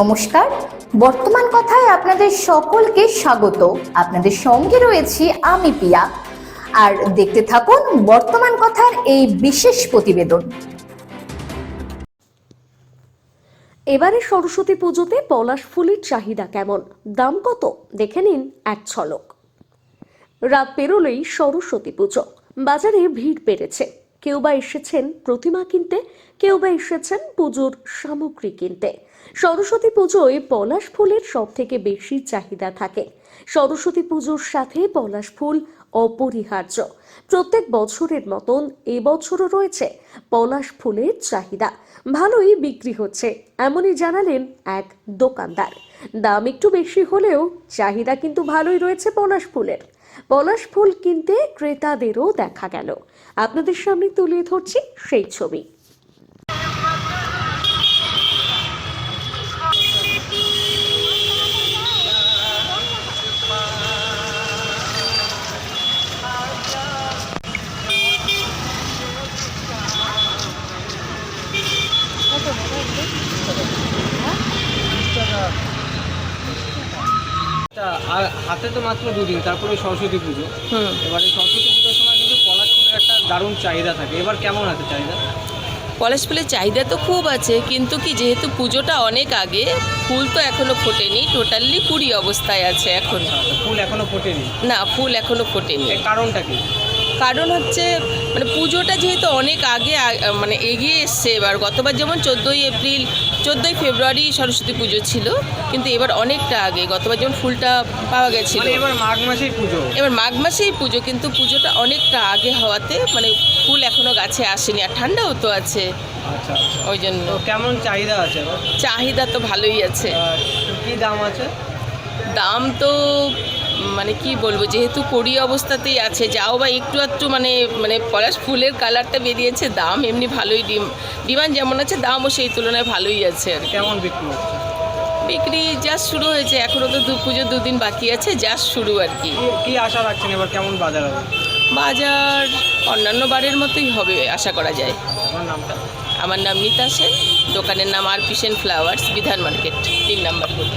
নমস্কার। বর্তমান কথায় আপনাদের সকলকে স্বাগত। আপনাদের সঙ্গে রয়েছি আমি পিয়া। আর দেখতে থাকুন বর্তমান কথার এই বিশেষ প্রতিবেদন। এবারে সরস্বতী পুজোতে পলাশ ফুলের চাহিদা কেমন? দাম কত? দেখে নিন এক ছলক। রাত পেরোলেই সরস্বতী পুজো। বাজারে ভিড় বেড়েছে। কেউ বা এসেছেন প্রতিমা কিনতে, কেউ বা এসেছেন পুজোর সামগ্রী কিনতে। সরস্বতী পুজোয় পলাশ ফুলের সব থেকে বেশি চাহিদা থাকে। সরস্বতী পুজোর সাথে পলাশ ফুল অপরিহার্য। প্রত্যেক বছরের মতন এবছরও রয়েছে পলাশ ফুলের চাহিদা। ভালোই বিক্রি হচ্ছে, এমনই জানালেন এক দোকানদার। দাম একটু বেশি হলেও চাহিদা কিন্তু ভালোই রয়েছে পলাশ ফুলের। পলাশ ফুল কিনতে ক্রেতাদেরও দেখা গেল। আপনাদের সামনে তুলে ধরছি সেই ছবি। আর হাতে তো মাত্র দুদিন তারপরে সরস্বতী পুজো। হুম। এবারে সরস্বতী পুজোর সময় কিন্তু পলাশ ফুলের একটা দারুণ চাহিদা থাকে। এবার কেমন আছে চাহিদা? পলাশ ফুলের চাহিদা তো খুব আছে কিন্তু কি যেহেতু পুজোটা অনেক আগে ফুল তো এখনও ফোটেনি টোটালি কুড়ি অবস্থায় আছে এখন। আচ্ছা, ফুল এখনও ফোটেনি? না ফুল এখনও ফোটেনি। কারণটা কি? কারণ হচ্ছে মানে পুজোটা যেহেতু অনেক আগে মানে এগিয়ে এসছে এবার গতবার যেমন চোদ্দোই এপ্রিল চোদ্দোই ফেব্রুয়ারি সরস্বতী পুজো ছিল কিন্তু এবার অনেকটা আগে। গতবার যেমন ফুলটা পাওয়া গেছিল। মানে এবার মাঘ মাসেই পুজো। এবার মাঘ মাসেই পুজো কিন্তু পুজোটা অনেকটা আগে হওয়াতে মানে ফুল এখনও গাছে আসেনি আর ঠান্ডাও তো আছে। আচ্ছা আচ্ছা। ওই জন্য। কেমন চাহিদা আছে চাহিদা তো ভালোই আছে। কি দাম আছে? দাম তো মানে কি বলব যেহেতু কড়ি অবস্থাতেই আছে যাও বা একটু একটু মানে মানে পলাশ ফুলের কালারটা বেরিয়েছে দাম এমনি ভালোই ডিম ডিমান্ড যেমন আছে দামও সেই তুলনায় ভালোই আছে আর কেমন বিক্রি হচ্ছে? বিক্রি জাস্ট শুরু হয়েছে এখনও তো দু পুজো দুদিন বাকি আছে জাস্ট শুরু আর কি। কি- কি আশা রাখছেন এবার কেমন বাজার হবে? বাজার অন্যান্য বারের মতোই হবে আশা করা যায়। আমার নামটা? আমার নাম নিতা সেন দোকানের নাম আর পিসেন ফ্লাওয়ার্স বিধান মার্কেট তিন নাম্বার গলি